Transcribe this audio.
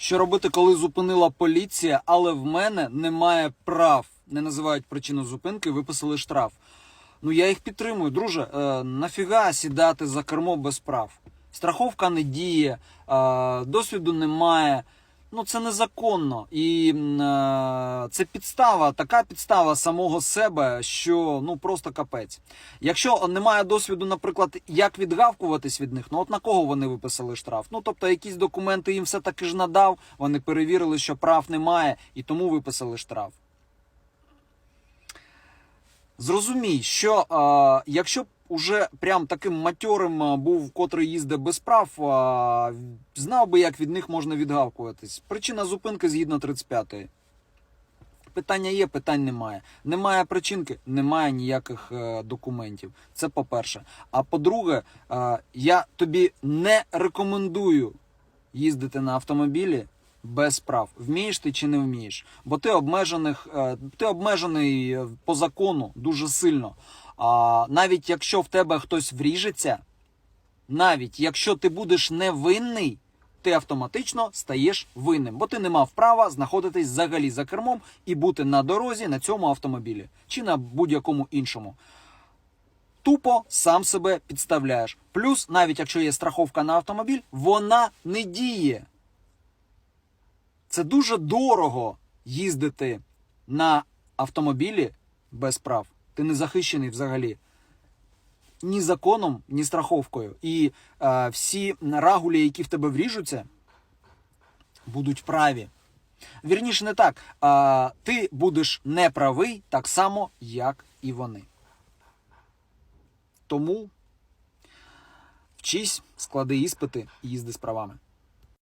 Що робити, коли зупинила поліція, але в мене немає прав. Не називають причину зупинки, виписали штраф. Ну я їх підтримую, друже. Е, нафіга сідати за кермо без прав? Страховка не діє, е, досвіду немає. Ну це незаконно. І е, це підстава, така підстава самого себе, що ну просто капець. Якщо немає досвіду, наприклад, як відгавкуватись від них, ну от на кого вони виписали штраф? Ну тобто якісь документи їм все таки ж надав, вони перевірили, що прав немає, і тому виписали штраф. Зрозумій, що е, якщо уже прям таким матьорим е, був, котрий їздить без прав, знав би, як від них можна відгавкуватись. Причина зупинки згідно 35-ї. Питання є, питань немає. Немає причинки, немає ніяких е, документів. Це по-перше. А по-друге, е, я тобі не рекомендую їздити на автомобілі без прав. Вмієш ти чи не вмієш? Бо ти обмежених, е, ти обмежений е, по закону дуже сильно. А навіть якщо в тебе хтось вріжеться, навіть якщо ти будеш невинний, ти автоматично стаєш винним, бо ти не мав права знаходитись взагалі за кермом і бути на дорозі на цьому автомобілі чи на будь-якому іншому. Тупо сам себе підставляєш. Плюс, навіть якщо є страховка на автомобіль, вона не діє. Це дуже дорого їздити на автомобілі без прав. Ти не захищений взагалі ні законом, ні страховкою. І е, всі рагулі, які в тебе вріжуться, будуть праві. Вірніше, не так. А, ти будеш неправий так само, як і вони. Тому вчись, склади іспити і їзди з правами.